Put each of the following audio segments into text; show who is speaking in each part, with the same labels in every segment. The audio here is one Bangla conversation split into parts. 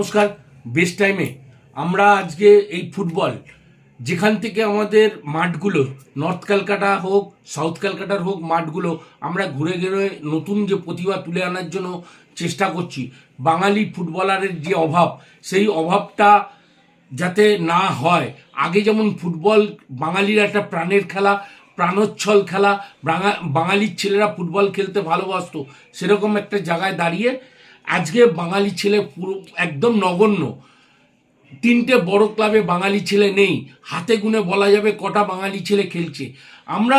Speaker 1: নমস্কার বেস্ট টাইমে আমরা আজকে এই ফুটবল যেখান থেকে আমাদের মাঠগুলো নর্থ ক্যালকাটা হোক সাউথ ক্যালকাটার হোক, মাঠগুলো, আমরা ঘুরে ঘুরে নতুন যে প্রতিভা তুলে আনার জন্য চেষ্টা করছি। বাঙালি ফুটবলারের যে অভাব, সেই অভাবটা যাতে না হয়। আগে যেমন ফুটবল বাঙালির একটা প্রাণের খেলা, প্রাণোচ্ছল খেলা বাঙালির ছেলেরা ফুটবল খেলতে ভালোবাসতো, সেরকম একটা জায়গায় দাঁড়িয়ে আজকে বাঙালি ছেলে পুরো একদম নগণ্য। তিনটে বড় ক্লাবে বাঙালি ছেলে নেই। হাতে গুনে বলা যাবে কটা বাঙালি ছেলে খেলছে। আমরা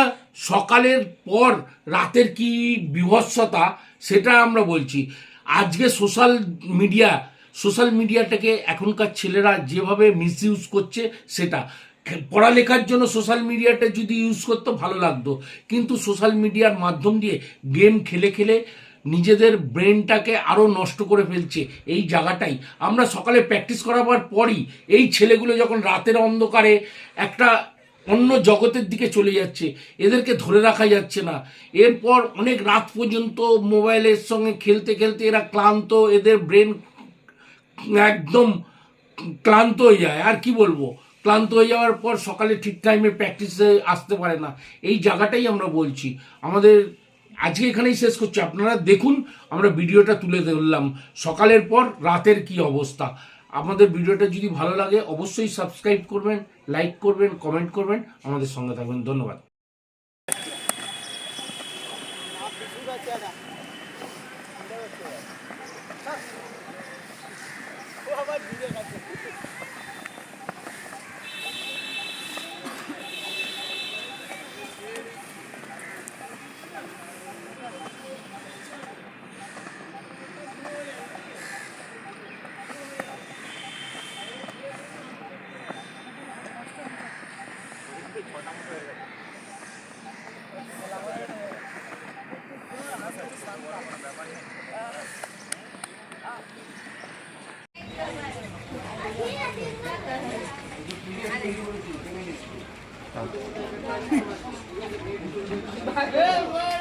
Speaker 1: সকালের পর রাতের কি বিভৎসতা সেটা আমরা বলছি। আজকে সোশ্যাল মিডিয়া, সোশ্যাল মিডিয়াটাকে এখনকার ছেলেরা যেভাবে মিসইউজ করছে সেটা। পড়ালেখার জন্য সোশ্যাল মিডিয়াটা যদি ইউজ করতো ভালো লাগতো। কিন্তু সোশ্যাল মিডিয়ার মাধ্যম দিয়ে গেম খেলে খেলে নিজেদের ব্রেনটাকে আরও নষ্ট করে ফেলছে এই জায়গাটাই। আমরা সকালে প্র্যাকটিস করাবার পরই এই ছেলেগুলো যখন রাতের অন্ধকারে একটা অন্য জগতের দিকে চলে যাচ্ছে, এদেরকে ধরে রাখা যাচ্ছে না। এরপর অনেক রাত পর্যন্ত মোবাইলের সঙ্গে খেলতে খেলতে এরা ক্লান্ত, এদের ব্রেন একদম ক্লান্ত হয়ে যায়। আর কি বলব? ক্লান্ত হয়ে যাওয়ার পর সকালে ঠিক টাইমে প্র্যাকটিসে আসতে পারে না। এই জায়গাটাই আমরা বলছি। আমাদের আজকে এখানেই শেষ করছি। আপনারা দেখুন, আমরা ভিডিওটা তুলে ধরলাম। সকালের পর রাতের কি অবস্থা? আমাদের ভিডিওটা যদি ভালো লাগে, অবশ্যই সাবস্ক্রাইব করবেন লাইক করবেন কমেন্ট করবেন। আমাদের সঙ্গে থাকবেন। ধন্যবাদ।
Speaker 2: ভালো